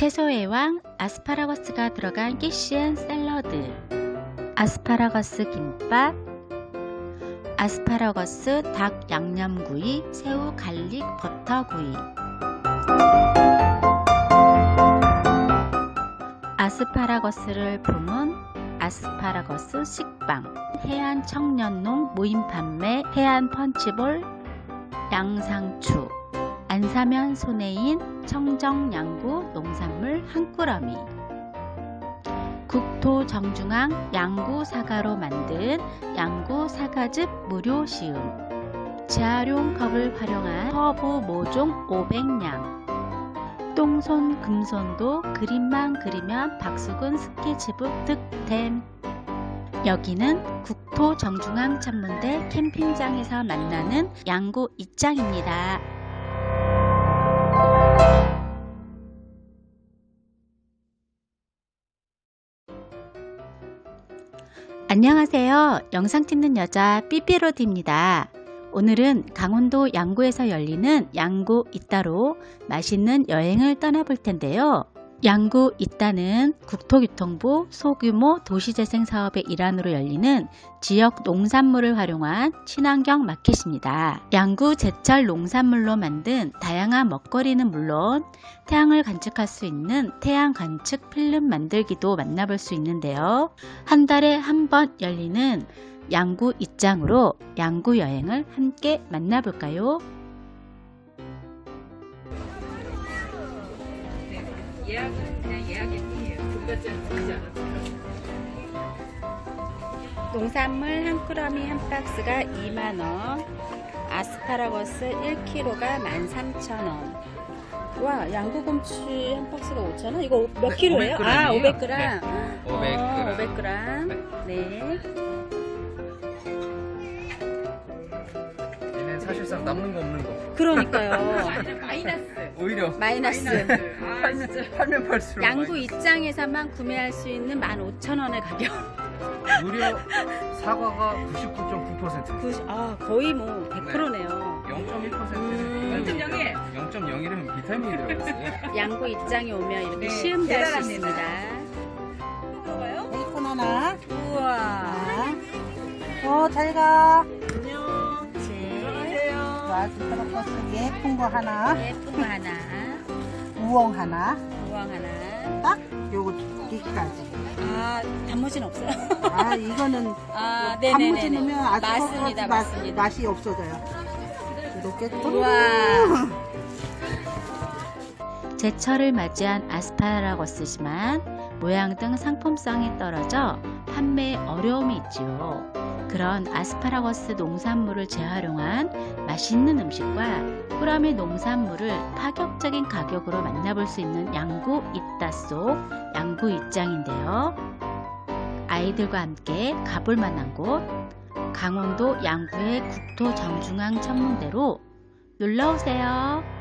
채소의 왕 아스파라거스가 들어간 키시한 샐러드. 아스파라거스 김밥. 아스파라거스 닭 양념구이 새우 갈릭 버터구이. 아스파라거스를 품은 아스파라거스 식빵 해안 청년농 무인 판매 해안 펀치볼 양상추. 안사면 손해인 청정 양구 농산물 한 꾸러미. 국토 정중앙 양구 사과로 만든 양구 사과즙 무료 시음. 재활용 컵을 활용한 허브 모종 500냥. 똥손 금손도 그림만 그리면 박수근 스케치북 득템. 여기는 국토 정중앙 천문대 캠핑장에서 만나는 양구 입장입니다. 안녕하세요. 영상 찍는 여자 삐삐로드입니다. 오늘은 강원도 양구에서 열리는 양구 이따로 맛있는 여행을 떠나볼 텐데요. 양구 이따는 국토교통부 소규모 도시재생 사업의 일환으로 열리는 지역 농산물을 활용한 친환경 마켓입니다. 양구 제철 농산물로 만든 다양한 먹거리는 물론 태양을 관측할 수 있는 태양 관측 필름 만들기도 만나볼 수 있는데요. 한 달에 한 번 열리는 양구 입장으로 양구 여행을 함께 만나볼까요? 예약은 그냥 예약일 뿐이에요. 급여자는 주지 않았어요. 농산물 한 꾸러미 한 박스가 2만원 아스파라거스 1kg가 13,000원 와 양구곰치 한 박스가 5,000원? 이거 몇 네, 킬로예요? 500g 아 이에요. 500g 네, 500g. 500g 네. 사실상 남는 거 없는 거. 그러니까요 마이너스. 오히려 마이너스 아 진짜. 팔면 팔수록 양구 많이- 입장에서만 구매할 수 있는 15,000원의 가격 무려 사과가 99.9%. 구- 아 거의 뭐 100%네요 0.1%는 음. 0.01. 0.01은 비타민이 들어있어요. 양구 입장에 오면 이렇게 네, 시음될 수 대단합니다. 있습니다 먹어요? 베이컨 하나. 우와 어, 잘 가. 네. 자, 스파라커스 예쁜 거 하나. 예쁜 거 하나 우엉 하나. 우엉 하나 딱 요거 두 개까지. 아 단무지는 없어요 아, 이거는 아 단무지 네네네 넣으면 아주 맞습니다 맛- 맞습니다 맛이 없어져요. 이렇게 우와. 제철을 맞이한 아스파라거스지만 모양 등 상품성이 떨어져 판매에 어려움이 있지요. 그런 아스파라거스 농산물을 재활용한 맛있는 음식과 꾸러미 농산물을 파격적인 가격으로 만나볼 수 있는 양구 이따 속 양구 입장인데요. 아이들과 함께 가볼 만한 곳 강원도 양구의 국토 정중앙 천문대로 놀러 오세요.